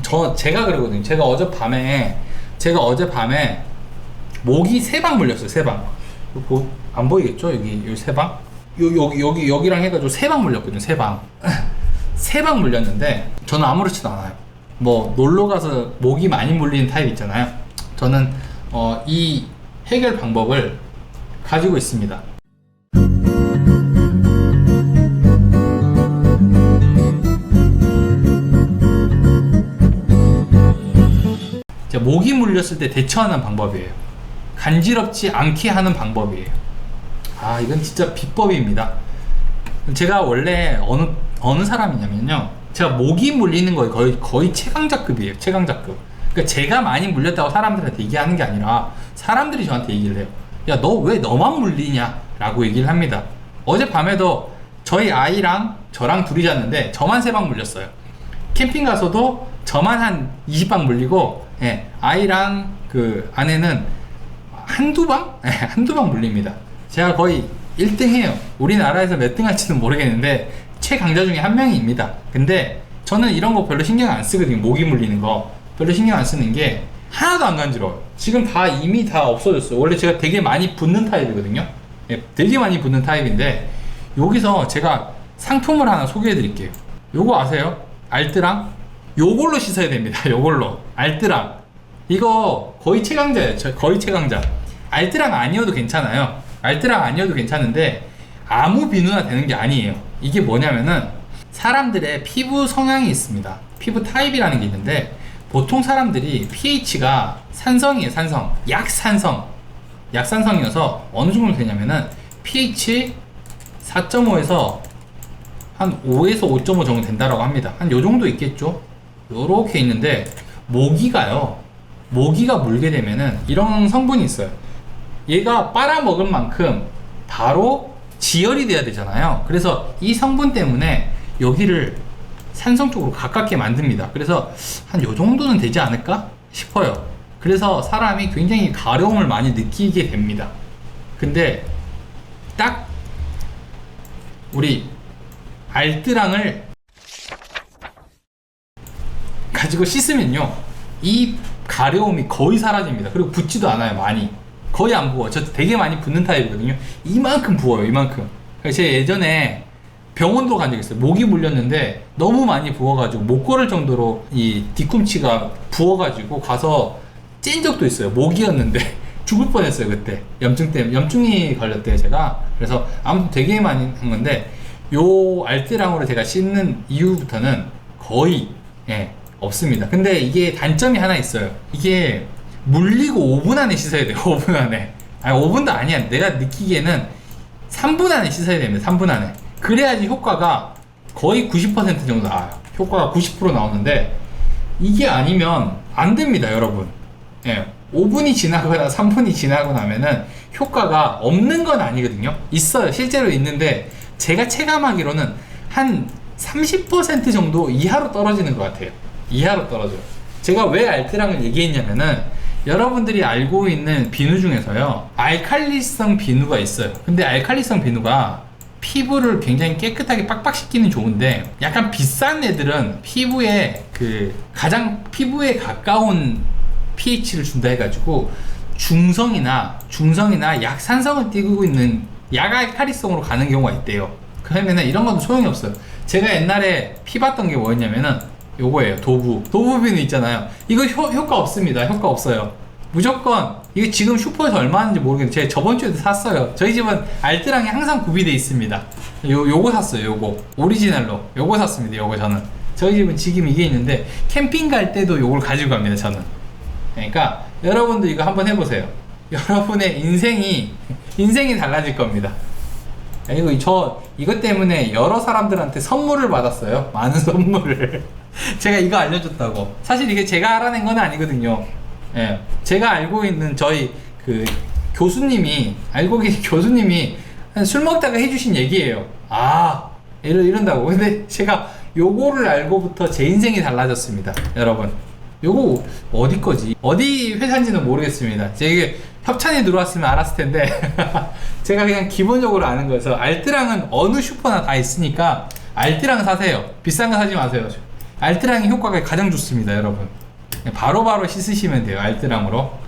저 제가 그러거든요. 제가 어젯밤에 제가 어젯밤에 모기 세 방 물렸어요. 세 방. 보- 안 보이겠죠? 여기 여기 세 방. 요 여기 여기 여기랑 해 가지고 세 방 물렸거든요. 세 방. 세 방 물렸는데 저는 아무렇지도 않아요. 뭐 놀러 가서 모기 많이 물리는 타입 있잖아요. 저는 어, 이 해결 방법을 가지고 있습니다. 모기 물렸을 때 대처하는 방법이에요. 간지럽지 않게 하는 방법이에요. 아, 이건 진짜 비법입니다. 제가 원래 어느 어느 사람이냐면요. 제가 모기 물리는 거에 거의 거의 최강자급이에요. 최강자급. 그러니까 제가 많이 물렸다고 사람들한테 얘기하는 게 아니라 사람들이 저한테 얘기를 해요. 야, 너 왜 너만 물리냐?라고 얘기를 합니다. 어젯밤에도 저희 아이랑 저랑 둘이 잤는데 저만 세 방 물렸어요. 캠핑 가서도 저만 한 20방 물리고 예, 아이랑 그 아내는 한두 방? 예, 한두 방 물립니다. 제가 거의 1등 해요. 우리나라에서 몇 등 할지는 모르겠는데 최강자 중에 한 명입니다. 근데 저는 이런 거 별로 신경 안 쓰거든요. 모기 물리는 거. 별로 신경 안 쓰는 게 하나도 안 간지러워요. 지금 다 이미 다 없어졌어요. 원래 제가 되게 많이 붙는 타입이거든요. 예, 되게 많이 붙는 타입인데 여기서 제가 상품을 하나 소개해 드릴게요. 요거 아세요? 알뜰랑? 요걸로 씻어야 됩니다. 요걸로. 알뜰랑. 이거 거의 최강자예요. 저- 거의 최강자. 알뜰랑 아니어도 괜찮아요. 알뜰랑 아니어도 괜찮은데 아무 비누나 되는 게 아니에요. 이게 뭐냐면은 사람들의 피부 성향이 있습니다. 피부 타입이라는 게 있는데 보통 사람들이 pH가 산성이에요. 산성. 약산성. 약산성이어서 어느 정도 되냐면은 pH 4.5에서 한 5에서 5.5 정도 된다라고 합니다. 한 요 정도 있겠죠? 요렇게 있는데 모기가요. 모기가 물게 되면은 이런 성분이 있어요. 얘가 빨아먹을 만큼 바로 지혈이 돼야 되잖아요. 그래서 이 성분 때문에 여기를 산성 쪽으로 가깝게 만듭니다. 그래서 한 요 정도는 되지 않을까 싶어요. 그래서 사람이 굉장히 가려움을 많이 느끼게 됩니다. 근데 딱 우리 알뜨랑을 가지고 씻으면요 이 가려움이 거의 사라집니다. 그리고 붓지도 않아요 많이. 거의 안 부어 저 되게 많이 붓는 타입이거든요. 이만큼 부어요 이만큼. 제가 예전에 병원도 간 적 있어요. 모기 물렸는데 너무 많이 부어가지고 못 걸을 정도로 이 뒤꿈치가 부어가지고 가서 찐 적도 있어요. 모기였는데 죽을 뻔했어요 그때. 염증 때문에 염증이 걸렸대요 제가. 그래서 아무튼 되게 많이 한 건데 요 알뜰랑으로 제가 씻는 이후부터는 거의 예, 없습니다. 근데 이게 단점이 하나 있어요. 이게 물리고 5분 안에 씻어야 돼요. 5분 안에. 아니 5분도 아니야. 내가 느끼기에는 3분 안에 씻어야 됩니다. 3분 안에. 그래야지 효과가 거의 90% 정도 나와요. 효과가 90% 나오는데 이게 아니면 안 됩니다, 여러분. 예. 5분이 지나거나 3분이 지나고 나면은 효과가 없는 건 아니거든요. 있어요. 실제로 있는데 제가 체감하기로는 한 30% 정도 이하로 떨어지는 것 같아요. 이하로 떨어져요. 제가 왜 알뜰랑을 얘기했냐면은 여러분들이 알고 있는 비누 중에서요. 알칼리성 비누가 있어요. 근데 알칼리성 비누가 피부를 굉장히 깨끗하게 빡빡시키는 좋은데 약간 비싼 애들은 피부에 그 가장 피부에 가까운 pH를 준다 해가지고 중성이나 중성이나 약산성을 띄고 있는 약알칼리성으로 가는 경우가 있대요. 그러면은 이런 건 소용이 없어요. 제가 옛날에 피 봤던 게 뭐였냐면은 요거예요. 도부. 도부 비누 있잖아요. 이거 효, 효과 없습니다. 효과 없어요. 무조건 이게 지금 슈퍼에서 얼마 하는지 모르겠는데 제가 저번 주에도 샀어요. 저희 집은 알뜰랑이 항상 구비돼 있습니다. 요 요거 샀어요. 요거 오리지널로 요거 샀습니다. 요거 저는 저희 집은 지금 이게 있는데 캠핑 갈 때도 요걸 가지고 갑니다. 저는. 그러니까 여러분도 이거 한번 해보세요. 여러분의 인생이 인생이 달라질 겁니다. 그리고 저 이것 때문에 여러 사람들한테 선물을 받았어요. 많은 선물을. 제가 이거 알려줬다고. 사실 이게 제가 알아낸 건 아니거든요. 예. 제가 알고 있는 저희 그 교수님이 알고 계신 교수님이 술 먹다가 해주신 얘기예요. 아 이런 이런다고. 근데 제가 요거를 알고부터 제 인생이 달라졌습니다, 여러분. 요거 어디 거지? 어디 회사인지는 모르겠습니다. 제게 협찬이 들어왔으면 알았을 텐데 제가 그냥 기본적으로 아는 거여서 알뜰랑은 어느 슈퍼나 다 있으니까 알뜰랑 사세요. 비싼 거 사지 마세요. 알뜰함이 효과가 가장 좋습니다, 여러분. 네, 바로 바로 씻으시면 돼요, 알뜰함으로.